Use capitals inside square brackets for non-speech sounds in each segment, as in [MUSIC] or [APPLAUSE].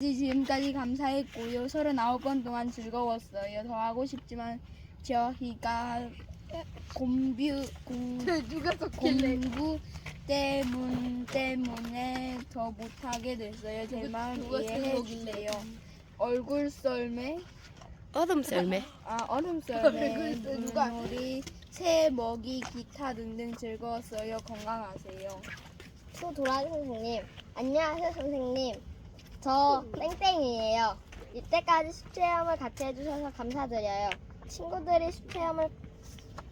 지금까지 감사했고요. 39번 동안 즐거웠어요. 더 하고 싶지만 저희가 공부 공, 누가 썼길래? 공부 때문 때문에 더 못하게 됐어요. 제 마음 누가 쓴 이해해 거길래? 주세요. 얼굴 썰매, 얼음 썰매. 아 얼음 썰매, 얼굴 썰- 누가? 눈놀이, 새 먹이, 기타 등등 즐거웠어요. 건강하세요. 소도라지 선생님. 안녕하세요, 선생님. 저 땡땡이에요. 이때까지 수체험을 같이 해주셔서 감사드려요. 친구들이 수체험을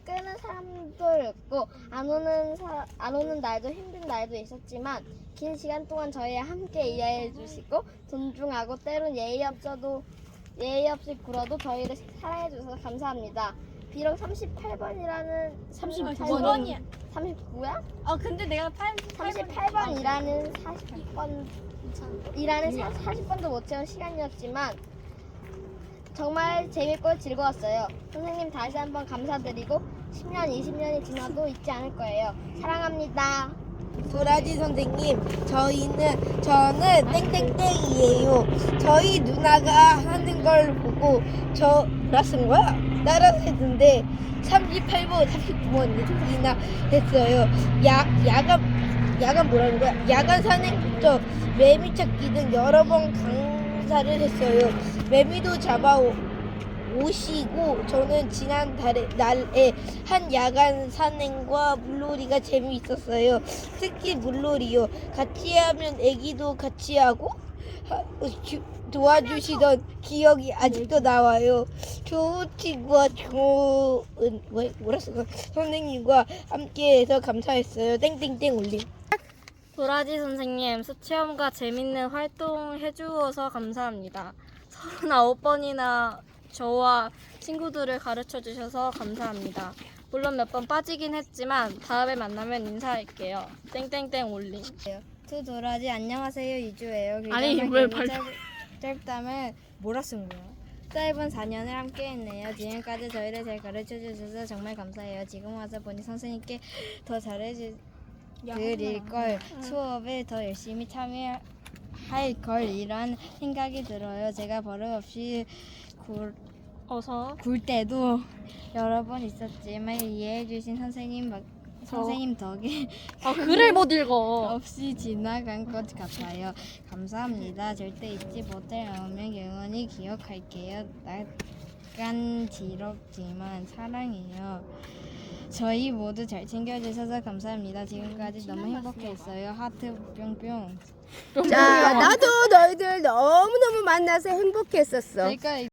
끄는 사람도 있고 안 오는 사- 안 오는 날도 힘든 날도 있었지만 긴 시간 동안 저희와 함께 이해해 주시고 존중하고 때론 예의 없어도 예의 없이 굴어도 저희를 사랑해 주셔서 감사합니다. 비록 38번이라는 39번이야. 39야? 아 근데 내가 8 38번이라는 40번 이라는 40번도 못 채운 시간이었지만 정말 재밌고 즐거웠어요. 선생님 다시 한번 감사드리고 10년, 20년이 지나도 잊지 않을 거예요. 사랑합니다. 도라지 선생님, 저희는 저는 땡땡땡이에요. 저희 누나가 하는 걸 보고 저 뭐라 쓴 거야? 따라서 했는데 38번, 39번이나 했어요. 야 야간 야간 뭐라는 거야? 야간 산행 부터 매미 찾기 등 여러 번 강사를 했어요. 매미도 잡아 오- 오시고 저는 지난 달에 날에 한 야간 산행과 물놀이가 재미있었어요. 특히 물놀이요. 같이 하면 애기도 같이 하고 도와주시던 기억이 아직도 나와요. 좋은 친구와 좋은 뭐, 뭐라 쓰 선생님과 함께해서 감사했어요. 땡땡땡 올림. 도라지 선생님, 수체험과 재밌는 활동 해주어서 감사합니다. 39번이나 저와 친구들을 가르쳐 주셔서 감사합니다. 물론 몇 번 빠지긴 했지만 다음에 만나면 인사할게요. 땡땡땡 올림. 투 도라지 안녕하세요 이주예요. 아니, 왜 발- 짧, 짧다면 뭐라 쓴 거야? 짧은 4년을 함께했네요. 지금까지 저희를 잘 가르쳐 주셔서 정말 감사해요. 지금 와서 보니 선생님께 더 잘해주 드릴 걸 수업에 더 열심히 참여할 걸 이런 생각이 들어요. 제가 버릇없이 굴, 어서 굴 때도 여러 번 있었지만 이해해 주신 선생님 막- 선생님 덕에 아 글을 못 읽어. [LAUGHS] 없이 지나간 것 같아요. 감사합니다. 절대 잊지 못할 운명 영원히 기억할게요. 약간 지럽지만 사랑해요. 저희 모두 잘 챙겨주셔서 감사합니다. 지금까지 너무 행복했어요. 하트 뿅뿅. 자, 나도 너희들 너무너무 만나서 행복했었어. 그러니까